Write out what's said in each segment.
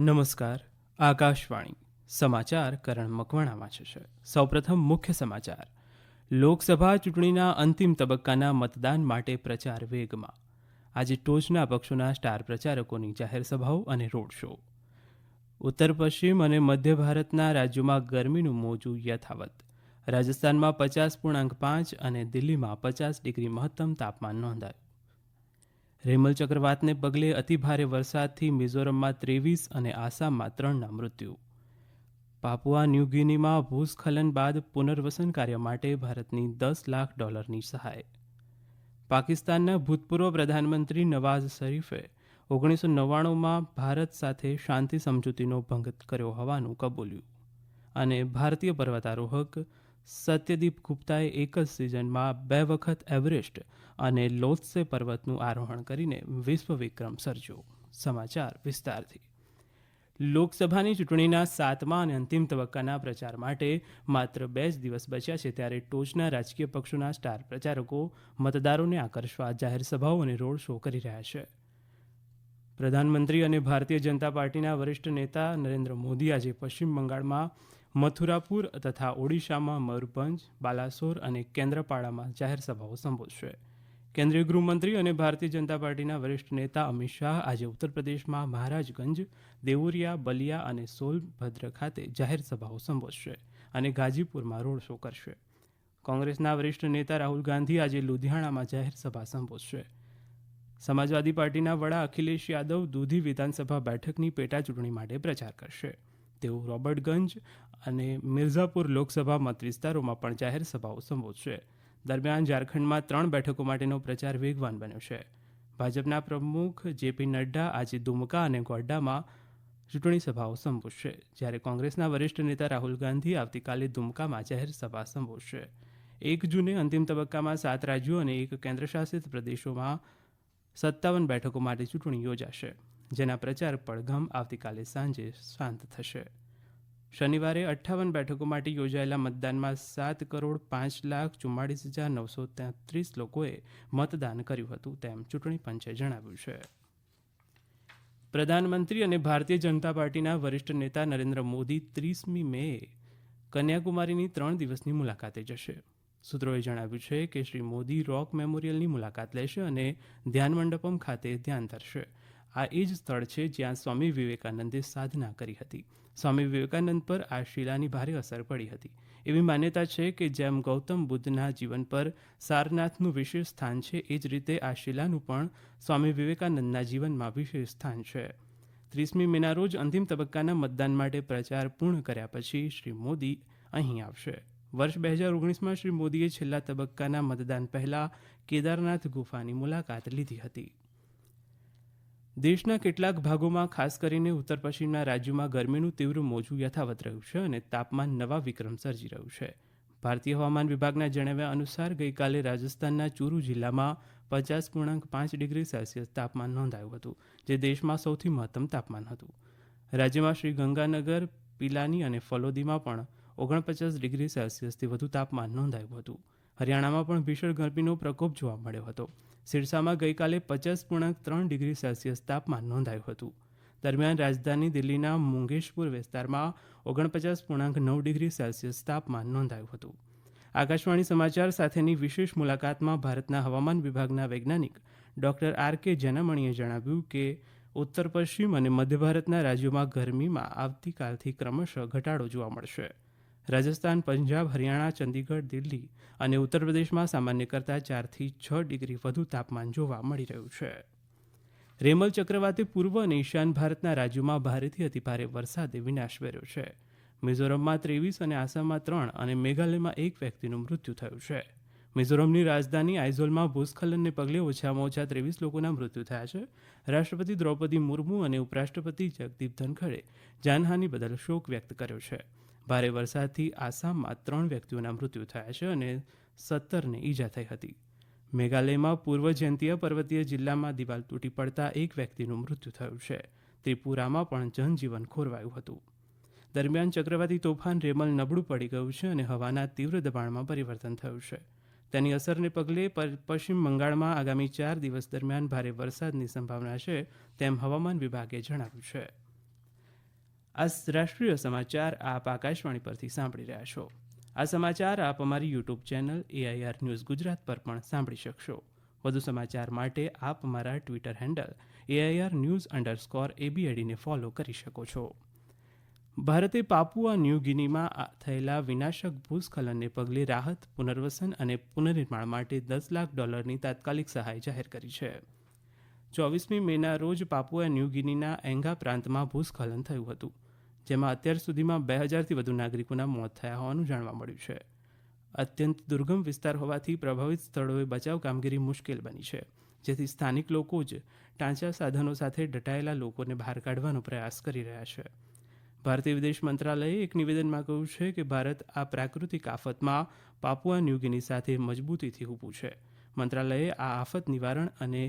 નમસ્કાર, આકાશવાણી. સમાચાર કરણ મકવાણા વાંચે છે. સૌપ્રથમ મુખ્ય સમાચાર. લોકસભા ચૂંટણીના અંતિમ તબક્કાના મતદાન માટે પ્રચાર વેગમાં. આજે ટોચના પક્ષોના સ્ટાર પ્રચારકોની જાહેર સભાઓ અને રોડ શો. ઉત્તર પશ્ચિમ અને મધ્ય ભારતના રાજ્યોમાં ગરમીનું મોજું યથાવત. રાજસ્થાનમાં પચાસ પૂર્ણાંક પાંચ અને દિલ્હીમાં પચાસ ડિગ્રી મહત્તમ તાપમાન નોંધાયું. રેમલ ચક્રવાતને પગલે અતિભારે વરસાદથી મિઝોરમમાં ત્રેવીસ અને આસામમાં ત્રણના મૃત્યુ. પાપુઆ ન્યૂગિનીમાં ભૂસ્ખલન બાદ પુનર્વસન કાર્ય માટે ભારતની દસ લાખ ડોલરની સહાય. પાકિસ્તાનના ભૂતપૂર્વ પ્રધાનમંત્રી નવાઝ શરીફે ઓગણીસો નવ્વાણુંમાં ભારત સાથે શાંતિ સમજૂતીનો ભંગ કર્યો હોવાનું કબૂલ્યું અને ભારતીય પર્વતારોહક સત્યદીપ ગુપ્તાએ એક જ સિઝનમાં બે વખત એવરેસ્ટ અને લોત્સે પર્વતનું આરોહણ કરીને વિશ્વ સર્જ્યો. સમાચાર વિસ્તારથી. લોકસભાની ચૂંટણીના સાતમા અને અંતિમ તબક્કાના પ્રચાર માટે માત્ર બે જ દિવસ બચ્યા છે ત્યારે ટોચના રાજકીય પક્ષોના સ્ટાર પ્રચારકો મતદારોને આકર્ષવા જાહેર સભાઓ અને રોડ શો કરી રહ્યા છે. પ્રધાનમંત્રી અને ભારતીય જનતા પાર્ટીના વરિષ્ઠ નેતા નરેન્દ્ર મોદી આજે પશ્ચિમ બંગાળમાં મથુરાપુર તથા ઓડિશામાં મયુરભંજ, બાલાસોર અને કેન્દ્રપાડામાં જાહેર સભાઓ સંબોધશે. કેન્દ્રીય ગૃહમંત્રી અને ભારતીય જનતા પાર્ટીના વરિષ્ઠ નેતા અમિત શાહ આજે ઉત્તર પ્રદેશમાં મહારાજગંજ, દેવુરિયા, બલિયા અને સોલભદ્ર ખાતે જાહેર સભાઓ સંબોધશે અને ગાજીપુરમાં રોડ શો કરશે. કોંગ્રેસના વરિષ્ઠ નેતા રાહુલ ગાંધી આજે લુધિયાણામાં જાહેર સભા સંબોધશે. સમાજવાદી પાર્ટીના વડા અખિલેશ યાદવ દૂધી વિધાનસભા બેઠકની પેટા ચૂંટણી માટે પ્રચાર કરશે. તેઓ રોબર્ટગંજ અને મિર્ઝાપુર લોકસભા મત વિસ્તારોમાં પણ જાહેર સભાઓ સંબોધશે. દરમિયાન ઝારખંડમાં ત્રણ બેઠકો માટેનો પ્રચાર વેગવાન બન્યો છે. ભાજપના પ્રમુખ જેપી નડ્ડા આજે દુમકા અને ગોડ્ડામાં ચૂંટણી સભાઓ સંબોધશે, જ્યારે કોંગ્રેસના વરિષ્ઠ નેતા રાહુલ ગાંધી આવતીકાલે દુમકામાં જાહેર સભા સંબોધશે. એક જૂને અંતિમ તબક્કામાં સાત રાજ્યો અને એક કેન્દ્રશાસિત પ્રદેશોમાં સત્તાવન બેઠકો માટે ચૂંટણી યોજાશે. જેના પ્રચાર પડઘમ આવતીકાલે સાંજે શાંત થશે. શનિવારે અઠ્ઠાવન બેઠકો માટે યોજાયેલા મતદાનમાં સાત કરોડ પાંચ લાખ ચુમ્માળીસ હજાર નવસો તેત્રીસ લોકોએ મતદાન કર્યું હતું તેમ ચૂંટણી પંચે જણાવ્યું છે. પ્રધાનમંત્રી અને ભારતીય જનતા પાર્ટીના વરિષ્ઠ નેતા નરેન્દ્ર મોદી ત્રીસમી મે કન્યાકુમારીની ત્રણ દિવસની મુલાકાતે જશે. સૂત્રોએ જણાવ્યું છે કે શ્રી મોદી રોક મેમોરિયલની મુલાકાત લેશે અને ધ્યાન મંડપમ ખાતે ધ્યાન ધરશે. આ એ જ સ્થળ છે જ્યાં સ્વામી વિવેકાનંદે સાધના કરી હતી. સ્વામી વિવેકાનંદ પર આ શિલાની ભારે અસર પડી હતી. એવી માન્યતા છે કે જેમ ગૌતમ બુદ્ધના જીવન પર સારનાથનું વિશેષ સ્થાન છે, એ જ રીતે આ શિલાનું પણ સ્વામી વિવેકાનંદના જીવનમાં વિશેષ સ્થાન છે. ત્રીસમી મેના રોજ અંતિમ તબક્કાના મતદાન માટે પ્રચાર પૂર્ણ કર્યા પછી શ્રી મોદી અહીં આવશે. વર્ષ બે હજાર ઓગણીસમાં શ્રી મોદીએ છેલ્લા તબક્કાના મતદાન પહેલાં કેદારનાથ ગુફાની મુલાકાત લીધી હતી. દેશના કેટલાક ભાગોમાં ખાસ કરીને ઉત્તર પશ્ચિમના રાજ્યોમાં ગરમીનું તીવ્ર મોજું યથાવત રહ્યું છે અને તાપમાન નવા વિક્રમ સર્જી રહ્યું છે. ભારતીય હવામાન વિભાગના જણાવ્યા અનુસાર ગઈકાલે રાજસ્થાનના ચુરુ જિલ્લામાં પચાસ પૂર્ણાંક પાંચ ડિગ્રી સેલ્સિયસ તાપમાન નોંધાયું હતું, જે દેશમાં સૌથી મહત્તમ તાપમાન હતું. રાજ્યમાં શ્રી ગંગાનગર, પિલાની અને ફલોદીમાં પણ ઓગણપચાસ ડિગ્રી સેલ્સિયસથી વધુ તાપમાન નોંધાયું હતું. હરિયાણામાં પણ ભીષણ ગરમીનો પ્રકોપ જોવા મળ્યો હતો. સિરસામાં ગઈકાલે પચાસ પૂર્ણાંક ત્રણ ડિગ્રી સેલ્સિયસ તાપમાન નોંધાયું હતું. દરમિયાન રાજધાની દિલ્હીના મુંગેશપુર વિસ્તારમાં ઓગણપચાસ પૂર્ણાંક નવ ડિગ્રી સેલ્સિયસ તાપમાન નોંધાયું હતું. આકાશવાણી સમાચાર સાથેની વિશેષ મુલાકાતમાં ભારતના હવામાન વિભાગના વૈજ્ઞાનિક ડોક્ટર આર કે જનામણીએ જણાવ્યું કે, ઉત્તર પશ્ચિમ અને મધ્ય ભારતના રાજ્યોમાં ગરમીમાં આવતીકાલથી ક્રમશઃ ઘટાડો જોવા મળશે. રાજસ્થાન, પંજાબ, હરિયાણા, ચંદીગઢ, દિલ્હી અને ઉત્તર પ્રદેશમાં સામાન્ય કરતાં ચારથી છ ડિગ્રી વધુ તાપમાન જોવા મળી રહ્યું છે. રેમલ ચક્રવાતે પૂર્વ અને ઈશાન ભારતના રાજ્યોમાં ભારેથી અતિભારે વરસાદે વિનાશ વેર્યો છે. મિઝોરમમાં ત્રેવીસ અને આસામમાં ત્રણ અને મેઘાલયમાં એક વ્યક્તિનું મૃત્યુ થયું છે. મિઝોરમની રાજધાની આઇઝોલમાં ભૂસ્ખલનને પગલે ઓછામાં ઓછા ત્રેવીસ લોકોના મૃત્યુ થયા છે. રાષ્ટ્રપતિ દ્રૌપદી મુર્મુ અને ઉપરાષ્ટ્રપતિ જગદીપ ધનખડે જાનહાની બદલ શોક વ્યક્ત કર્યો છે. ભારે વરસાદથી આસામમાં ત્રણ વ્યક્તિઓના મૃત્યુ થયા છે અને સત્તરને ઈજા થઈ હતી. મેઘાલયમાં પૂર્વ જયંતીય પર્વતીય જિલ્લામાં દિવાલ તૂટી પડતા એક વ્યક્તિનું મૃત્યુ થયું છે. ત્રિપુરામાં પણ જનજીવન ખોરવાયું હતું. દરમિયાન ચક્રવાતી તોફાન રેમલ નબળું પડી ગયું છે અને હવાના તીવ્ર દબાણમાં પરિવર્તન થયું છે. તેની અસરને પગલે પશ્ચિમ બંગાળમાં આગામી ચાર દિવસ દરમિયાન ભારે વરસાદની સંભાવના છે તેમ હવામાન વિભાગે જણાવ્યું છે. આ રાષ્ટ્રીય સમાચાર આપ આકાશવાણી પરથી સાંભળી રહ્યા છો. આ સમાચાર આપ અમારી YouTube channel AIR news Gujarat પર પણ સાંભળી શકશો. વધુ સમાચાર માટે આપ અમારા Twitter handle AIR news underscore એબીએડીને follow કરી શકો છો. ભારતે પાપુઆ ન્યૂ ગિનીમાં થયેલા વિનાશક ભૂસ્ખલનને પગલે રાહત, પુનર્વસન અને પુનર્નિર્માણ માટે દસ લાખ ડોલરની તાત્કાલિક સહાય જાહેર કરી છે. ચોવીસમી મેના રોજ પાપુઆ ન્યૂ ગિનીના એંગા પ્રાંતમાં ભૂસ્ખલન થયું હતું. જેમાં અત્યાર સુધીમાં બે હજારથી વધુ નાગરિકોના મોત થયા હોવાનું જાણવા મળ્યું છે. અત્યંત દુર્ગમ વિસ્તાર હોવાથી પ્રભાવિત સ્થળોએ બચાવ કામગીરી મુશ્કેલ બની છે, જેથી સ્થાનિક લોકો જ ટાંચા સાધનો સાથે દટાયેલા લોકોને બહાર કાઢવાનો પ્રયાસ કરી રહ્યા છે. ભારતીય વિદેશ મંત્રાલયે એક નિવેદનમાં કહ્યું છે કે ભારત આ પ્રાકૃતિક આફતમાં પાપુઆ ન્યૂગિની સાથે મજબૂતીથી ઊભું છે. મંત્રાલયે આ આફત નિવારણ અને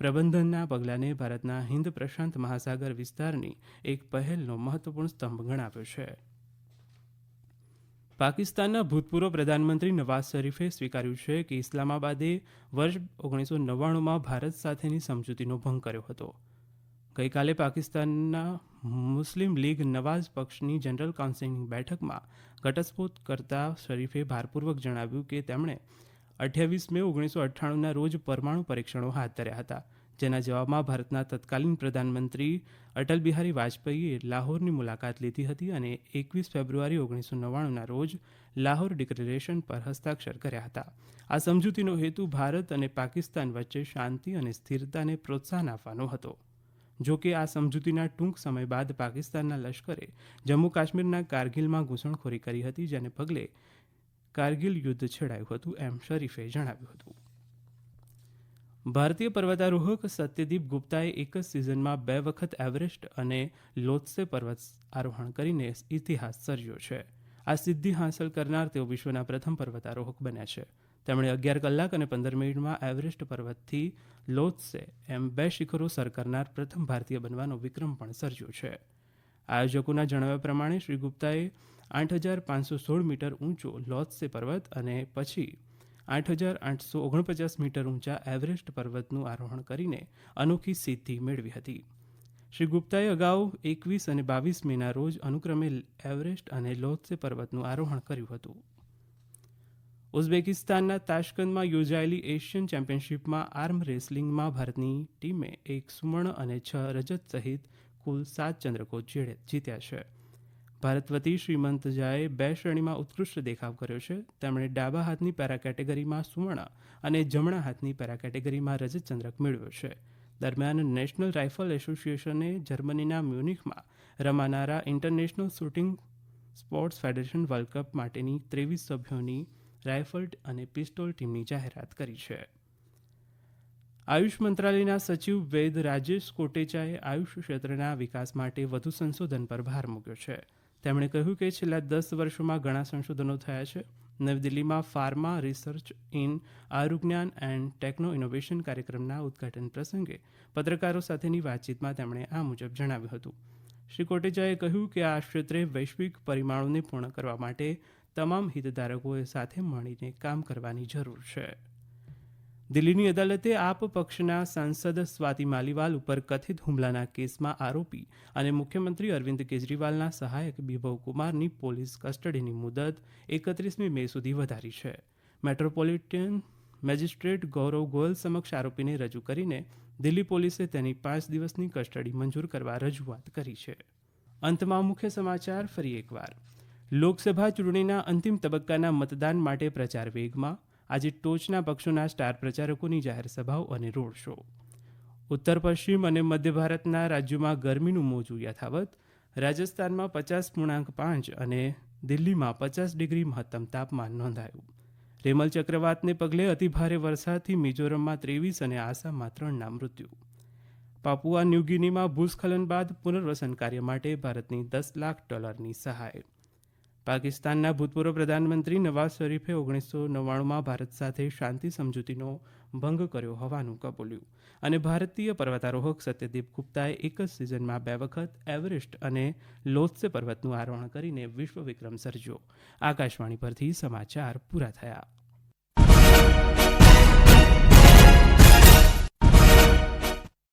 પ્રબંધનના પગલાંને ભારતના હિન્દ પ્રશાંત મહાસાગર વિસ્તારની એક પહેલનો મહત્વપૂર્ણ સ્તંભ ગણાવ્યો છે. પાકિસ્તાનના ભૂતપૂર્વ પ્રધાનમંત્રી નવાઝ શરીફે સ્વીકાર્યું છે કે ઇસ્લામાબાદે વર્ષ ઓગણીસો નવ્વાણુંમાં ભારત સાથેની સમજૂતીનો ભંગ કર્યો હતો. ગઈકાલે પાકિસ્તાનના મુસ્લિમ લીગ નવાઝ પક્ષની જનરલ કાઉન્સિલની બેઠકમાં ઘટસ્ફોટ કરતા શરીફે ભારપૂર્વક જણાવ્યું કે તેમણે અઠ્યાવીસ મે ઓગણીસો અઠ્ઠાણુંના રોજ પરમાણુ પરીક્ષણો હાથ ધર્યા હતા. જેના જવાબમાં ભારતના તત્કાલીન પ્રધાનમંત્રી અટલ બિહારી વાજપેયીએ લાહોરની મુલાકાત લીધી હતી અને એકવીસ ફેબ્રુઆરી ઓગણીસો નવ્વાણુંના રોજ લાહોર ડિક્લેરેશન પર હસ્તાક્ષર કર્યા હતા. આ સમજૂતીનો હેતુ ભારત અને પાકિસ્તાન વચ્ચે શાંતિ અને સ્થિરતાને પ્રોત્સાહન આપવાનો હતો. જો કે આ સમજૂતીના ટૂંક સમય બાદ પાકિસ્તાનના લશ્કરે જમ્મુ કાશ્મીરના કારગિલમાં ઘૂસણખોરી કરી હતી, જેને પગલે કારગિલ યુદ્ધ છેડાયું હતું, એમ શરીફે જણાવ્યું હતું. ભારતીય પર્વતારોહક સત્યદીપ ગુપ્તાએ એક જ સિઝનમાં બે વખત એવરેસ્ટ અને લોત્સે પર્વત આરોહણ કરીને ઇતિહાસ સર્જ્યો છે. આ સિદ્ધિ હાંસલ કરનાર તેઓ વિશ્વના પ્રથમ પર્વતારોહક બન્યા છે. તેમણે અગિયાર કલાક અને પંદર મિનિટમાં એવરેસ્ટ પર્વતથી લોત્સે એમ બે શિખરો સર કરનાર પ્રથમ ભારતીય બનવાનો વિક્રમ પણ સર્જ્યો છે. આયોજકોના જણાવ્યા પ્રમાણે શ્રી ગુપ્તાએ આઠ હજાર પાંચસો સોળ મીટર ઊંચો લોત્સે પર્વત અને પછી આઠ હજાર આઠસો ઓગણપચાસ મીટર ઊંચા એવરેસ્ટ પર્વતનું આરોહણ કરીને અનોખી સિદ્ધિ મેળવી હતી. શ્રી ગુપ્તાએ અગાઉ એકવીસ અને બાવીસ મેના રોજ અનુક્રમે એવરેસ્ટ અને લોત્સે પર્વતનું આરોહણ કર્યું હતું. ઉઝબેકિસ્તાનના તાશ્કંદમાં યોજાયેલી એશિયન ચેમ્પિયનશિપમાં આર્મ રેસલિંગમાં ભારતની ટીમે એક સુવર્ણ અને છ રજત સહિત કુલ સાત ચંદ્રકો જીત્યા છે. ભારત વતી શ્રીમંત ઝાએ બે શ્રેણીમાં ઉત્કૃષ્ટ દેખાવ કર્યો છે. તેમણે ડાબા હાથની પેરા કેટેગરીમાં સુવર્ણ અને જમણા હાથની પેરા કેટેગરીમાં રજત ચંદ્રક મેળવ્યો છે. દરમિયાન નેશનલ રાઇફલ એસોસિએશને જર્મનીના મ્યુનિકમાં રમાનારા international shooting sports federation world cup માટેની ત્રેવીસ સભ્યોની રાઇફલ અને પિસ્તોલ ટીમની જાહેરાત કરી છે. આયુષ મંત્રાલયના સચિવ વૈદ રાજેશ કોટેચાએ આયુષ ક્ષેત્રના વિકાસ માટે વધુ સંશોધન પર ભાર મૂક્યો છે. તેમણે કહ્યું કે છેલ્લા દસ વર્ષોમાં ઘણા સંશોધનો થયા છે. નવી દિલ્હીમાં pharma research in આયુર્વિજ્ઞાન and techno innovation કાર્યક્રમના ઉદઘાટન પ્રસંગે પત્રકારો સાથેની વાતચીતમાં તેમણે આ મુજબ જણાવ્યું હતું. શ્રી કોટેચાએ કહ્યું કે આ ક્ષેત્રે વૈશ્વિક પરિમાણોને પૂર્ણ કરવા માટે તમામ હિતધારકોએ સાથે મળીને કામ કરવાની જરૂર છે. દિલ્હીની અદાલતે આપ પક્ષના સાંસદ સ્વાતિ માલીવાલ ઉપર કથિત હુમલાના કેસમાં આરોપી અને મુખ્યમંત્રી અરવિંદ કેજરીવાલના સહાયક બિભવ કુમારની પોલીસ કસ્ટડીની મુદત એકત્રીસમી મે સુધી વધારી છે. મેટ્રોપોલિટન મેજિસ્ટ્રેટ ગૌરવ ગોયલ સમક્ષ આરોપીને રજૂ કરીને દિલ્હી પોલીસે તેની પાંચ દિવસની કસ્ટડી મંજૂર કરવા રજૂઆત કરી છે. અંતમાં મુખ્ય સમાચાર ફરી એકવાર. લોકસભા ચૂંટણીના અંતિમ તબક્કાના મતદાન માટે પ્રચાર વેગમાં આજે ટોચના પક્ષોના સ્ટાર પ્રચારકોની જાહેર સભાઓ અને રોડ શો. ઉત્તર, પશ્ચિમ અને મધ્ય ભારતના રાજ્યોમાં ગરમીનું મોજું યથાવત રાજસ્થાનમાં પચાસ પૂર્ણાંક પાંચ અને દિલ્હીમાં પચાસ ડિગ્રી મહત્તમ તાપમાન નોંધાયું. રેમલ ચક્રવાતને પગલે અતિભારે વરસાદથી મિઝોરમમાં ત્રેવીસ અને આસામમાં ત્રણના મૃત્યુ. પાપુઆ ન્યૂગિનીમાં ભૂસ્ખલન બાદ પુનર્વસન કાર્ય માટે ભારતની દસ લાખ ડોલરની સહાય. પાકિસ્તાનના ભૂતપૂર્વ પ્રધાનમંત્રી નવાઝ શરીફે ઓગણીસો નવ્વાણુંમાં ભારત સાથે શાંતિ સમજૂતીનો ભંગ કર્યો હોવાનું કબૂલ્યું. અને ભારતીય પર્વતારોહક સત્યદીપ ગુપ્તાએ એક જ સિઝનમાં બે વખત એવરેસ્ટ અને લોત્સે પર્વતનું આરોહણ કરીને વિશ્વ વિક્રમ સર્જ્યો. આકાશવાણી પરથી સમાચાર પૂરા થયા.